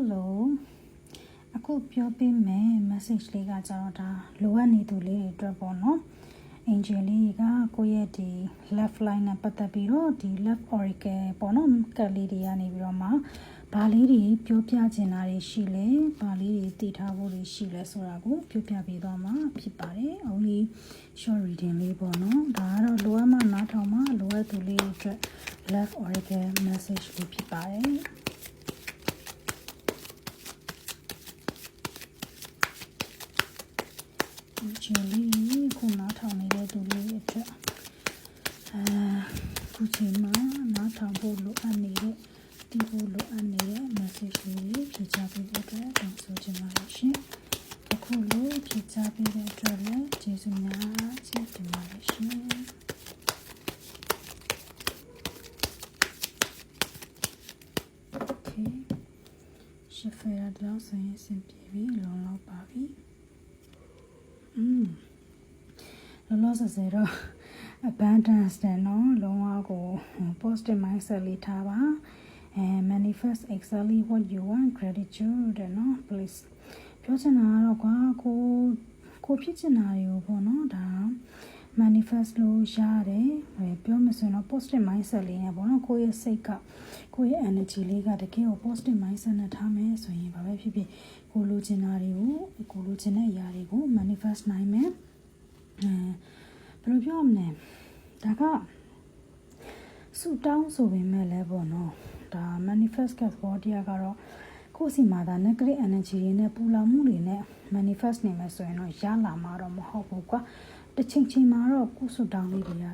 Hello အခုပြောပေးမယ် message လေးကကြတော့ဒါလိုအပ်နေသူလေးတွေအတွက်ပေါ့နော် angel လေးကကိုယ့်ရဲ့ဒီ left line နဲ့ပတ်သက်ပြီးတော့ဒီ left auricle ပေါ့နော်ကတ်လေးတွေကနေပြီးတော့မှဘာလေးတွေပြောပြချင်တာတွေရှိလဲဘာလေးတွေသိထားဖို့တွေရှိလဲဆိုတာကိုပြောပြပေးသွားမှာဖြစ်ပါတယ် only short reading လေးပေါ့နော်ဒါကတော့လိုအပ်မှနားထောင်မှလိုအပ်သူလေးတွေအတွက် left auricle message လေးဖြစ်ပါတယ် ချင်လေးခုနားထောင်နေတဲ့သူလေးတွေအတွက်အဲခုချိန်မှာနားထောင်ဖို့လိုအပ်နေတဲ့ဒီဖို့လိုအပ်နေတဲ့ message လေးတွေဖြေချပေးတဲ့အတွက်တောင်းဆိုချင်ပါတယ်ရှင်အခုလိုဖြေချပေးတဲ့အတွက်လည်းကျေးဇူးများကြီးတင်ပါတယ်ရှင် Okay ရှစ်ဖယ်ရတော့ဆိုရင်အဆင်ပြေပြီလုံလောက်ပါပြီ อืมလောလောဆယ်ဆယ်တော့ abundance တဲ့နော်လုံးဝကို positive mindset လေးထားပါအဲ manifest exactly what you want gratitude တဲ့နော် please ပြောချင်တာကတော့ကွာကိုကိုဖြစ်ချင်တာတွေကိုပေါ့နော်ဒါ manifest လို့ရတယ်ဟဲ့ပြောမှဆိုရင်တော့ positive mindset လေးနဲ့ပေါ့နော်ကိုယ့်ရဲ့စိတ်ကကိုယ့်ရဲ့ energy လေးကတကယ်ကို positive mindset နဲ့ထားမယ်ဆိုရင်ဘာပဲဖြစ်ဖြစ်ကိုလိုချင်တာတွေကိုကိုလိုချင်တဲ့အရာတွေကို manifest နိုင်မယ်အဲဘယ်လိုပြောမလဲဒါကဆူတောင်းဆိုပေမဲ့လည်းပေါ့နော်ဒါ manifest ကသဘောတရားကတော့ကိုယ့်စီမှာဒါ negative energy တွေနဲ့ပူလောင်မှုတွေနဲ့ manifest နေမယ်ဆိုရင်တော့ရလာမှာတော့မဟုတ်ဘူးကွာ တစ်ချိန်ချိန်မှာတော့ကိုယ်ဆူတောင်းလေးတွေက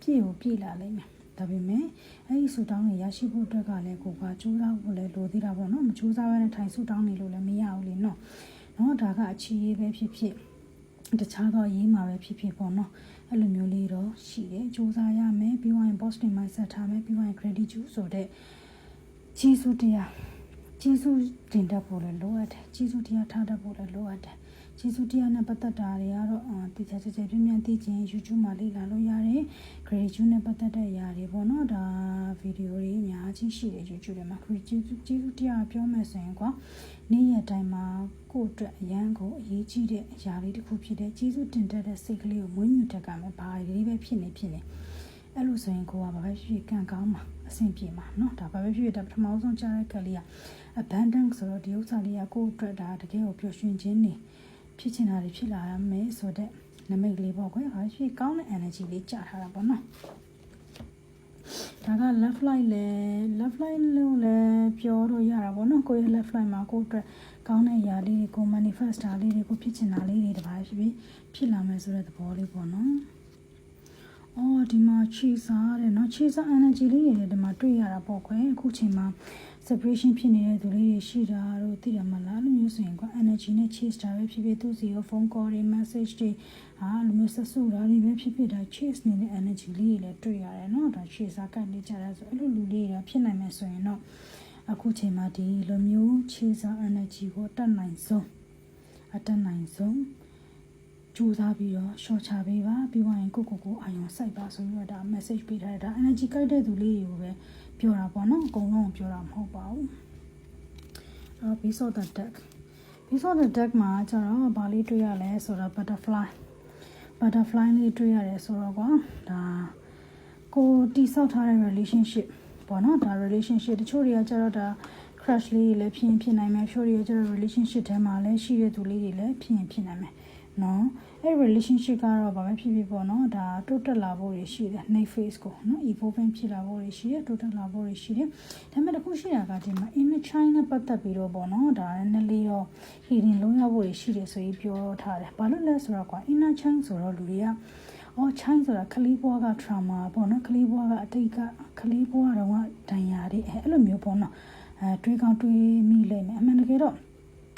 ပြည့်ကိုပြည့်လာလိမ့်မယ်ဒါပေမဲ့အဲ့ဒီဆူတောင်းတွေရရှိဖို့အတွက်ကလည်းကိုကကြိုးစားဖို့လည်းလိုသေးတာပေါ့နော်မကြိုးစားဘဲနဲ့ထိုင်ဆူတောင်းနေလို့လည်းမရဘူးလေနော်နော်ဒါကအချီရေးပဲဖြစ်ဖြစ်တခြားသောရေးမှာပဲဖြစ်ဖြစ်ပေါ့နော်အဲ့လိုမျိုးလေးတော့ရှိတယ်စူးစမ်းရမယ်ပြီးရင် positive mindset ထားမယ်ပြီးရင် gratitude ဆိုတဲ့ကျေးဇူးတရားကျေးဇူးတင်တတ်ဖို့လည်းလိုအပ်တယ်ကျေးဇူးတရားထားတတ်ဖို့လည်းလိုအပ်တယ် ကျေးဇူးတရားနဲ့ပတ်သက်တာတွေကတော့အာတည်ချာချာချာပြင်းပြင်းသိချင်း YouTube မှာလေ့လာလို့ရတယ် gratitude နဲ့ပတ်သက်တဲ့အရာတွေပေါ့နော်ဒါဗီဒီယိုတွေအများကြီးရှိတယ် YouTube ထဲမှာ gratitude ကျေးဇူးတရားပြောမယ်ဆိုရင်ကွာနေ့ရက်တိုင်းမှာကိုယ့်အတွက်အရန်ကိုအရေးကြီးတဲ့အရာလေးတစ်ခုဖြစ်တဲ့ကျေးဇူးတင်တတ်တဲ့စိတ်ကလေးကိုမွေးမြူတတ်ကမယ်ဘာလေးပဲဖြစ်နေဖြစ်နေအဲ့လိုဆိုရင်ကိုကဘာပဲဖြစ်ဖြစ်ကံကောင်းမှာအဆင်ပြေမှာเนาะဒါဘာပဲဖြစ်ဖြစ်ဒါပထမဆုံးကြားတဲ့ကလေးက abundance ဆိုတော့ဒီဥစ္စာလေးကကိုယ့်အတွက်ဒါတကယ်ကိုပျော်ရွှင်ခြင်းနေ ဖြစ်ချင်တာတွေဖြစ်လာရမယ်ဆိုတဲ့နမိတ်လေးပေါ့ကွယ်ဘာဖြစ်ကောင်းတဲ့ energy လေးကြာထားတာပေါ့နော်ဒါက left line လဲ left line လို့လည်းပြောလို့ရတာပေါ့နော်ကိုယ့်ရဲ့ left line မှာကိုယ့်အတွက်ကောင်းတဲ့အရာလေးတွေကို manifest တာလေးတွေကိုဖြစ်ချင်တာလေးတွေတပါးဖြစ်ဖြစ်ဖြစ်လာမယ်ဆိုတဲ့သဘောလေးပေါ့နော်အော်ဒီမှာခြေစားတဲ့เนาะခြေစား energy လေးတွေဒီမှာတွေ့ရတာပေါ့ခွဲအခုချိန်မှာ separation ဖြစ်နေတဲ့သူလေးတွေရှိတာတို့သိတယ်မလားလို့မျိုးဆိုရင်ကွာ energy နဲ့ chase တာပဲဖြစ်ဖြစ်သူစီရော phone call တွေ message တွေဟာလိုမျိုးဆက်စုတာတွေပဲဖြစ်ဖြစ်ဒါ chase နေတဲ့ energy လေးတွေလည်းတွေ့ရတယ်เนาะဒါ chase စားကတ်နေကြတာဆိုအဲ့လိုလူလေးတွေဖြစ်နိုင်မယ်ဆိုရင်တော့အခုချိန်မှာဒီလိုမျိုး chase စား energy ကိုတတ်နိုင်ဆုံးအတတ်နိုင်ဆုံးကြိုးစားပြီးတော့ short ချပေးပါပြီးသွားရင်ကိုကိုကိုအာရုံစိုက်ပါဆိုပြီးတော့ဒါ message ပေးထားတယ်ဒါ energy ကိုက်တဲ့သူလေးတွေကိုပဲ ပြောတာပေါ့နော်အကုန်လုံးပြောတာမဟုတ်ပါဘူးအော် piece of the deck piece of the deck မှာကျတော့ဘာလေးတွေ့ရလဲဆိုတော့ butterfly butterfly လေးတွေ့ရတယ်ဆိုတော့ကွာဒါကိုတိဆောက်ထားတဲ့ relationship ပေါ့နော်ဒါ relationship တချို့တွေကကျတော့ဒါ crush လေးတွေလည်းဖြစ်ရင်ဖြစ်နိုင်မယ်ဖြိုးတွေကကျတော့ relationship ထဲမှာလည်းရှိတဲ့သူလေးတွေလည်းဖြစ်ရင်ဖြစ်နိုင်မယ် နော်အဲ့ relationship ကတော့ဘာပဲဖြစ်ဖြစ်ပေါ့နော်ဒါတိုးတက်လာဖို့တွေရှိတယ် next phase ကိုနော် evolving ဖြစ်လာဖို့တွေရှိတယ်တိုးတက်လာဖို့တွေရှိတယ်ဒါပေမဲ့တခုရှိတာကဒီမှာ inner child နဲ့ပတ်သက်ပြီးတော့ပေါ့နော်ဒါနည်းနည်းလေးတော့ healing လုံးရဖို့တွေရှိတယ်ဆိုပြီးပြောထားတယ်ဘာလို့လဲဆိုတော့ကွာ inner child ဆိုတော့လူတွေကအော် child ဆိုတာကလေးဘွားက trauma ပေါ့နော်ကလေးဘွားကအတိတ်ကကလေးဘွားတော့ကဒဏ်ရာတွေအဲ့လိုမျိုးပေါ့နော်အဲတွေးကောင်းတွေးမိလိမ့်မယ်အမှန်တကယ်တော့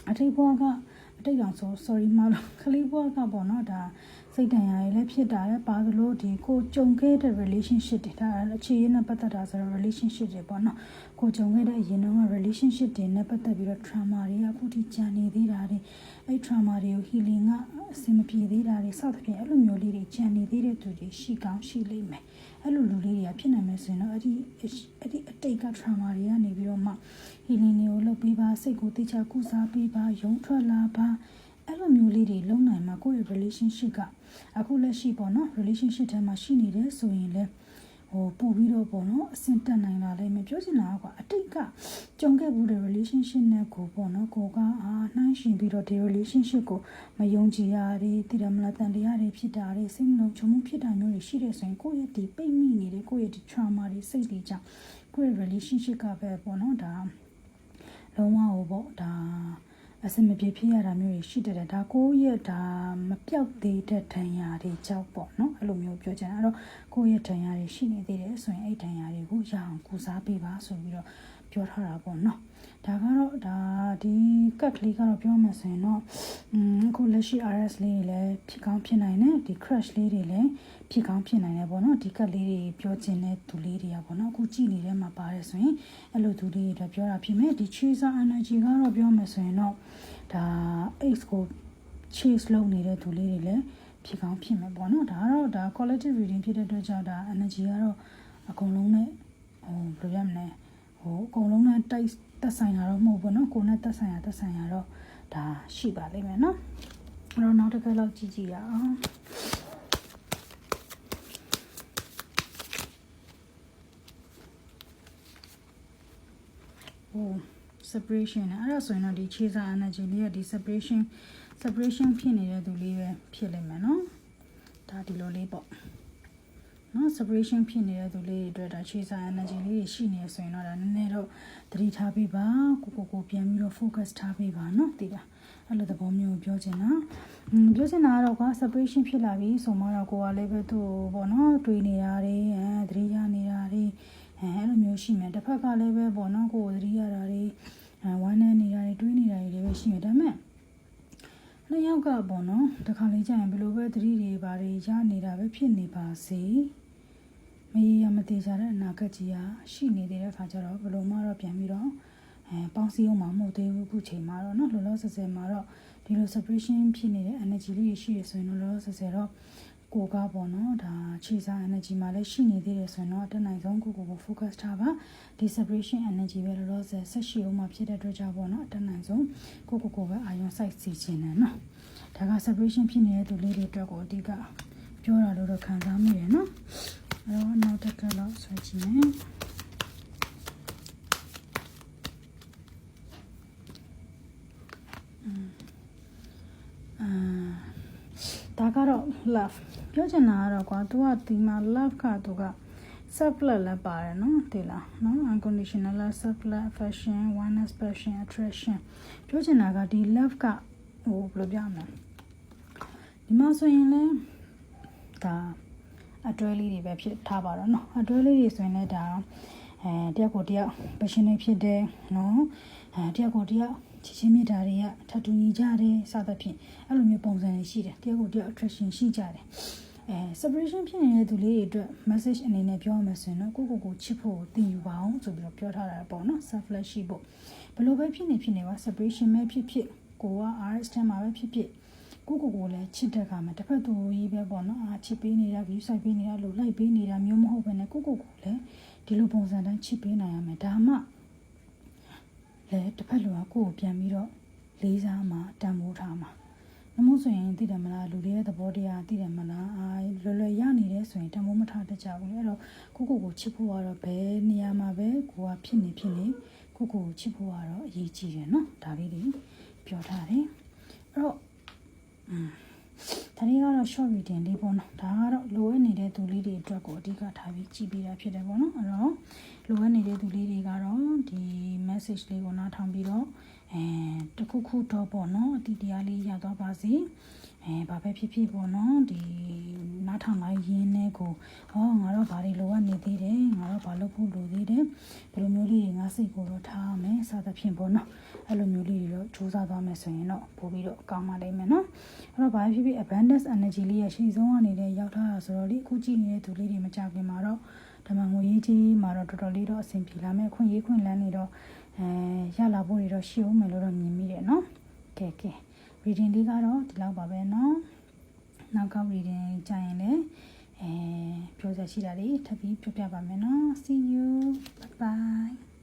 အတိတ်ဘွားက တိတ်အောင်ဆို sorry မလို့ခလေးဘွားကပေါ့နော်ဒါစိတ်တန်ရာတွေလည်းဖြစ်တာလည်းပါသလိုဒီကိုကြုံခဲ့တဲ့ relationship တွေဒါအခြေရင်းနဲ့ပတ်သက်တာဆိုတော့ relationship တွေပေါ့နော်ကိုကြုံခဲ့တဲ့အရင်တုန်းက relationship တွေနဲ့ပတ်သက်ပြီးတော့ trauma တွေကအခုထိကြာနေသေးတာတွေအဲ့ trauma တွေကို healing ကအဆင်မပြေသေးတာတွေစသဖြင့်အဲ့လိုမျိုးလေးတွေကြာနေသေးတဲ့သူတွေရှိကောင်းရှိလိမ့်မယ် အဲ့လိုလူလေးတွေကဖြစ်နိုင်မယ်ဆိုရင်တော့အဲ့ဒီအဲ့ဒီအတိတ်က trauma တွေကနေပြီးတော့မှ healing တွေကိုလုပ်ပေးပါစိတ်ကိုတိကျကုစားပေးပါယုံထွက်လာပါအဲ့လိုမျိုးလေးတွေလုံနိုင်မှာကိုယ့်ရဲ့ relationship ကအခုလက်ရှိပေါ့နော် relationship ထဲမှာရှိနေတယ်ဆိုရင်လည်း ဟိုပို့ပြီးတော့ပေါ့နော်အဆင့်တက်နိုင်လာလိမ့်မယ်ပြောချင်တာကွာအတိတ်ကကြုံခဲ့ဘူးတဲ့ relationship နဲ့ကိုပေါ့နော်ကိုကအာနှိုင်းရှင်ပြီးတော့ဒီ relationship ကိုမယုံကြည်ရတဲ့တည်တယ်မလားတန်တရားတွေဖြစ်တာတွေစိတ်မလုံးချုံမှုဖြစ်တာမျိုးတွေရှိတယ်ဆိုရင်ကိုယ့်ရဲ့ဒီပိတ်မိနေတဲ့ကိုယ့်ရဲ့ဒီ trauma တွေစိတ်တွေကြောင့်ကိုယ့်ရဲ့ relationship ကပဲပေါ့နော်ဒါလုံးဝဟိုပေါ့ဒါ အစမပြေဖြစ်ရတာမျိုးတွေရှိတယ်ဒါကိုယ့်ရဲ့ဒါမပြောက်သေးတဲ့ဒဏ်ရာတွေကြောက်ပေါ့နော်အဲ့လိုမျိုးပြောချင်တာအဲ့တော့ကိုယ့်ရဲ့ဒဏ်ရာတွေရှိနေသေးတယ်ဆိုရင်အဲ့ဒဏ်ရာတွေကိုရအောင်ကုစားပေးပါဆိုပြီးတော့ ပြောထားတာပေါ့နော်ဒါကတော့ဒါဒီကတ်ကလေးကတော့ပြောမှဆိုရင်တော့อืมအခုလက်ရှိ RS လေးတွေလည်းဖြစ်ကောင်းဖြစ်နိုင်တယ်ဒီ crash လေးတွေလည်းဖြစ်ကောင်းဖြစ်နိုင်တယ်ပေါ့နော်ဒီကတ်လေးတွေပြောချင်တဲ့သူလေးတွေကပေါ့နော်အခုကြည့်နေတဲ့မှာပါတယ်ဆိုရင်အဲ့လိုသူလေးတွေပြောတာဖြစ်မယ်ဒီ chaser energy ကတော့ပြောမှဆိုရင်တော့ဒါ X ကို chase လုပ်နေတဲ့သူလေးတွေလည်းဖြစ်ကောင်းဖြစ်မယ်ပေါ့နော်ဒါကတော့ဒါ collective reading ဖြစ်တဲ့အတွက်ကြောင့်ဒါ energy ကတော့အကုန်လုံးနဲ့ဟိုဘယ်လိုရမလဲ ဟိုအကုန်လုံးနဲ့တိုက်သက်ဆိုင်တာတော့မဟုတ်ဘူးเนาะကိုယ်နဲ့သက်ဆိုင်တာသက်ဆိုင်တာတော့ဒါရှိပါလိမ့်မယ်เนาะအဲ့တော့နောက်တစ်ခါလောက်ကြည့်ကြည့်ရအောင်ဟို separation နဲ့အဲ့ဒါဆိုရင်တော့ဒီ chaser energy လေးကဒီ separation separation ဖြစ်နေတဲ့သူလေးပဲဖြစ်လိမ့်မယ်เนาะဒါဒီလိုလေးပေါ့ နော် separation ဖြစ်နေတဲ့သူလေးတွေအတွက်ဒါ chaser energy လေးတွေရှိနေဆိုရင်တော့ဒါနည်းနည်းတော့သတိထားပေးပါကိုကိုကိုပြန်ပြီးတော့ focus ထားပေးပါနော်သိလားအဲ့လိုသဘောမျိုးပြောချင်တာอืมပြောချင်တာကတော့ကွာ separation ဖြစ်လာပြီဆိုမှတော့ကိုကလည်းပဲသူ့ပေါ့နော်တွေးနေတာတွေအဲသတိရနေတာတွေအဲအဲ့လိုမျိုးရှိမယ်တစ်ဖက်ကလည်းပဲပေါ့နော်ကိုကိုသတိရတာတွေအဲဝမ်းနေနေတာတွေတွေးနေတာတွေလည်းပဲရှိမယ်ဒါပေမဲ့နှစ်ယောက်ကပေါ့နော်တခါလေကြာရင်ဘယ်လိုပဲသတိတွေဘာတွေရနေတာပဲဖြစ်နေပါစေမ ရေရမသေးကြတဲ့အနာဂတ်ကြီးကရှိနေသေးတဲ့ခါကျတော့ဘယ်လိုမှတော့ပြန်ပြီးတော့အဲပေါင်းစည်းအောင်မမှုသေးဘူးအခုချိန်မှာတော့နော်လောလောဆယ်ဆယ်မှာတော့ဒီလို separation ဖြစ်နေတဲ့ energy လေးတွေရှိရဆိုရင်တော့လောလောဆယ်ဆယ်တော့ကိုကပေါ့နော်ဒါခြေစား energy မှာလည်းရှိနေသေးတယ်ဆိုရင်တော့အတက်နိုင်ဆုံးကိုကိုကို focus ထားပါဒီ separation energy ပဲလောလောဆယ်ဆက်ရှိအောင်မှာဖြစ်တဲ့အတွက်ကြောင့်ပေါ့နော်အတက်နိုင်ဆုံးကိုကိုကိုပဲအာရုံစိုက်စီခြင်းနဲ့နော်ဒါက separation ဖြစ်နေတဲ့သူလေးတွေအတွက်ကိုအဓိကပြောတာလို့တော့ခံစားမိတယ်နော် အဲ့တော့နောက်တစ်ခါတော့ဆွဲကြည့်မယ်အာဒါကတော့ love ပြောချင်တာကတော့ကွာ तू ကဒီမှာ love က तू က self love လည်းပါတယ်နော်ဒီလားနော် unconditional love self love affection oneness passion attraction ပြောချင်တာကဒီ love ကဟိုဘယ်လိုပြောမလဲဒီမှာဆိုရင်လည်းဒါ အတွဲလေးတွေပဲဖြစ်ထားပါတော့နော်အတွဲလေးတွေဆိုရင်လည်းဒါအဲတယောက်ကိုတယောက် passionate ဖြစ်တယ်နော်အဲတယောက်ကိုတယောက်ချစ်ချင်းမြတ်တာတွေကထပ်တူညီကြတယ်စသဖြင့်အဲ့လိုမျိုးပုံစံတွေရှိတယ်တယောက်ကိုတယောက် attraction ရှိကြတယ်အဲ separation ဖြစ်နေတဲ့သူလေးတွေအတွက် message အနေနဲ့ပြောရမယ်ဆိုရင်တော့ကိုကိုကိုချစ်ဖို့တည်ယူပါအောင်ဆိုပြီးတော့ပြောထားတာပေါ့နော် selfless ရှိဖို့ဘယ်လိုပဲဖြစ်နေဖြစ်နေပါ separation ပဲဖြစ်ဖြစ်ကိုက RS ထဲမှာပဲဖြစ်ဖြစ် ကိုကိုကိုလည်းချစ်တဲ့ခါမှာတစ်ဖက်သူကြီးပဲပေါ့နော်အာချစ်ပေးနေတာ view ဆိုင်ပေးနေတာလို့လိုက်ပေးနေတာမျိုးမဟုတ်ဘဲနဲ့ကိုကိုကိုလည်းဒီလိုပုံစံတိုင်းချစ်ပေးနိုင်ရမယ်ဒါမှလည်းတစ်ဖက်လူကကိုကိုပြန်ပြီးတော့လေးစားမှတန်ဖိုးထားမှာနမို့ဆိုရင်သိတယ်မလားလူတွေရဲ့သဘောတရားသိတယ်မလားအာလွယ်လွယ်ရနေတယ်ဆိုရင်တန်ဖိုးမထားတတ်ကြဘူးလေအဲ့တော့ကိုကိုကိုချစ်ဖို့ကတော့ဘယ်နေရာမှာပဲကိုကဖြစ်နေဖြစ်နေကိုကိုကိုချစ်ဖို့ကတော့အရေးကြီးတယ်နော်ဒါလေးတွေပြောထားတယ်အဲ့တော့อืม ဒါလေးကတော့ short reading လေးပေါ့နော်ဒါကတော့လိုအပ်နေတဲ့သူလေးတွေအတွက်ကိုအဓိကထားပြီးကြည့်ပေးတာဖြစ်တယ်ပေါ့နော်အဲ့တော့လိုအပ်နေတဲ့သူလေးတွေကတော့ဒီ message လေးကိုနားထောင်ပြီးတော့အဲတခုခုတော့ပေါ့နော်အတီတရားလေးရသွားပါစေ အဲဘာပဲဖြစ်ဖြစ်ပေါ့နော်ဒီနားထောင်လိုက်ရင်းနဲ့ကိုဟောငါတော့ဘာတွေလိုအပ်နေသေးတယ်ငါတော့ဘာလုပ်ဖို့လိုသေးတယ်ဘယ်လိုမျိုးလေးတွေငါစိတ်ကိုတော့ထားမယ်စသဖြင့်ပေါ့နော်အဲ့လိုမျိုးလေးတွေတော့စူးစမ်းသွားမယ်ဆိုရင်တော့ပို့ပြီးတော့ကောင်းပါလိမ့်မယ်နော်အဲ့တော့ဘာဖြစ်ဖြစ် abundance energy လေးရရှိဆုံးကနေလည်းရောက်ထားတာဆိုတော့လေအခုကြည့်နေတဲ့သူလေးတွေမကြခင်မှာတော့ဓမ္မငွေရေးကြီးမှာတော့တော်တော်လေးတော့အဆင်ပြေလာမယ်ခွင့်ရေးခွင့်လန်းနေတော့အဲရလာဖို့တွေတော့ရှိအောင်မယ်လို့တော့မြင်မိတယ်နော်ကဲကဲ reading လေးကတော့ဒီလောက်ပါပဲเนาะနောက်က reading ကြာရင်လည်းအဲပြောစရာရှိတာတွေထပ်ပြီးပြောပြပါမယ်เนาะ see you bye bye